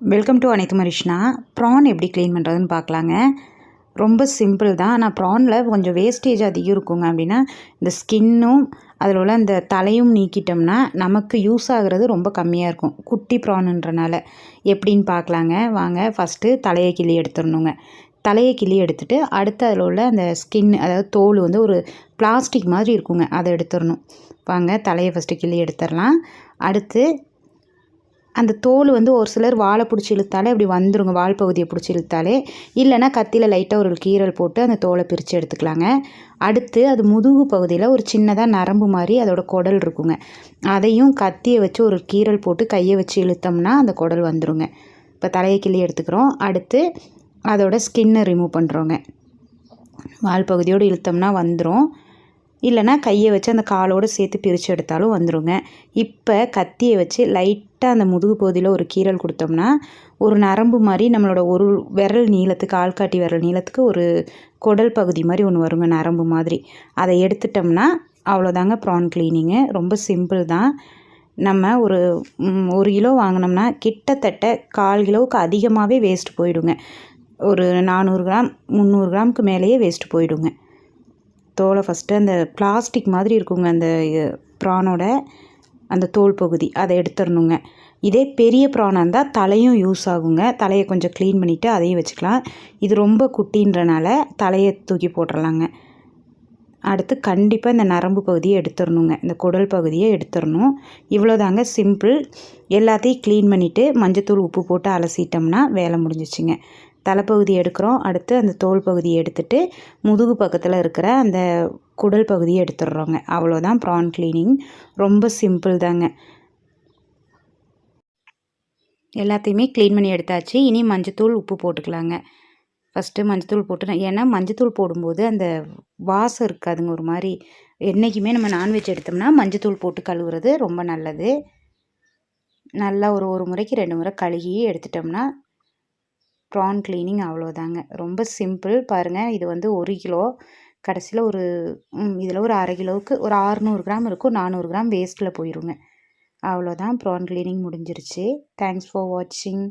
Welcome to அனைத்து மரிஷ்னா PRAN எப்படி clean பண்ணுறதுன்னு பார்க்கலாங்க. ரொம்ப சிம்பிள் தான். ஆனால் ப்ரானில் கொஞ்சம் வேஸ்டேஜ் அதிகம் இருக்குங்க அப்படின்னா இந்த ஸ்கின்னும் அதில் உள்ள அந்த தலையும் நீக்கிட்டோம்னா நமக்கு யூஸ் ஆகுறது ரொம்ப கம்மியாக இருக்கும். குட்டி ப்ரானுன்றனால எப்படின்னு பார்க்கலாங்க. வாங்க ஃபஸ்ட்டு தலையை கிள்ளி எடுத்துடணுங்க. தலையை கிள்ளி எடுத்துட்டு அடுத்து அதில் உள்ள அந்த ஸ்கின் அதாவது தோல் வந்து ஒரு பிளாஸ்டிக் மாதிரி இருக்குங்க. அதை எடுத்துடணும். வாங்க தலையை ஃபஸ்ட்டு கிள்ளி எடுத்துடலாம். அடுத்து அந்த தோல் வந்து ஒரு சிலர் வாழை பிடிச்சி இழுத்தாலே அப்படி வந்துடுங்க வால் பகுதியை பிடிச்சி இழுத்தாலே. இல்லைன்னா கத்தியில் லைட்டாக ஒரு கீரல் போட்டு அந்த தோலை பிரித்து எடுத்துக்கலாங்க. அடுத்து அது முதுகு பகுதியில் ஒரு சின்னதாக நரம்பு மாதிரி அதோட குடல் இருக்குங்க. அதையும் கத்தியை வச்சு ஒரு கீரல் போட்டு கையை வச்சு இழுத்தோம்னா அந்த குடல் வந்துருங்க. இப்போ தலையை கிள்ளி எடுத்துக்கிறோம். அடுத்து அதோட ஸ்கின்னை ரிமூவ் பண்ணுறோங்க வால் பகுதியோடு இழுத்தோம்னா வந்துடும் இல்லைனா கையை வச்சு அந்த காலோடு சேர்த்து பிரித்து எடுத்தாலும் வந்துடுங்க இப்போ கத்தியை வச்சு லைட்டாக அந்த முதுகு பகுதியில் ஒரு கீரல் கொடுத்தோம்னா ஒரு நரம்பு மாதிரி நம்மளோட ஒரு விரல் நீளத்துக்கு ஆள்காட்டி விரல் நீளத்துக்கு ஒரு குடல் பகுதி மாதிரி ஒன்று வருங்க நரம்பு மாதிரி. அதை எடுத்துட்டோம்னா அவ்வளோதாங்க ப்ரான் கிளீனிங்கு ரொம்ப சிம்பிள் தான். நம்ம ஒரு ஒரு கிலோ வாங்கினோம்னா கிட்டத்தட்ட கால் கிலோவுக்கு அதிகமாகவே வேஸ்ட் போயிடுங்க. ஒரு நானூறு கிராம் முந்நூறு கிராமுக்கு மேலேயே வேஸ்ட் போயிடுங்க. தோலை ஃபஸ்ட்டு அந்த பிளாஸ்டிக் மாதிரி இருக்குங்க அந்த ப்ரானோட அந்த தோல் பகுதி. அதை எடுத்துடணுங்க. இதே பெரிய ப்ரானாக இருந்தால் தலையும் யூஸ் ஆகுங்க. தலையை கொஞ்சம் க்ளீன் பண்ணிவிட்டு அதையும் வச்சுக்கலாம். இது ரொம்ப குட்டின்றனால தலையை தூக்கி போட்டுடலாங்க அடுத்து கண்டிப்பாக இந்த நரம்பு பகுதியை எடுத்துடணுங்க. இந்த குடல் பகுதியை எடுத்துடணும். இவ்வளோதாங்க சிம்பிள் எல்லாத்தையும் க்ளீன் பண்ணிவிட்டு மஞ்சத்தூள் உப்பு போட்டு அலசிட்டோம்னா வேலை முடிஞ்சிச்சுங்க. தலைப்பகுதி எடுக்கிறோம். அடுத்து அந்த தோல் பகுதியை எடுத்துட்டு முதுகு பக்கத்தில் இருக்கிற அந்த குடல் பகுதியை எடுத்துடுறோங்க. அவ்வளோதான் ப்ரான் க்ளீனிங் ரொம்ப சிம்பிள் தாங்க. எல்லாத்தையுமே க்ளீன் பண்ணி எடுத்தாச்சு. இனி மஞ்சத்தூள் உப்பு போட்டுக்கலாங்க. ஃபஸ்ட்டு மஞ்சத்தூள் போட்டு ஏன்னா மஞ்சத்தூள் போடும்போது அந்த வாசம் இருக்காதுங்க ஒரு மாதிரி. என்றைக்குமே நம்ம நான்வெஜ் எடுத்தோம்னா மஞ்சத்தூள் போட்டு கழுவுறது ரொம்ப நல்லது. நல்லா ஒரு ஒரு முறைக்கு ரெண்டு முறை கழுகி எடுத்துட்டோம்னா ப்ரான் க்ளீனிங் அவ்வளோதாங்க. ரொம்ப சிம்பிள். பாருங்கள் இது வந்து ஒரு கிலோ. கடைசியில் ஒரு இதில் ஒரு அரை கிலோவுக்கு ஒரு ஆறுநூறு கிராம் இருக்கும். நானூறு கிராம் வேஸ்ட்டில் போயிருங்க. அவ்வளோதான் ப்ரான் க்ளீனிங் முடிஞ்சிருச்சு. தேங்க்ஸ் ஃபார் வாட்சிங்.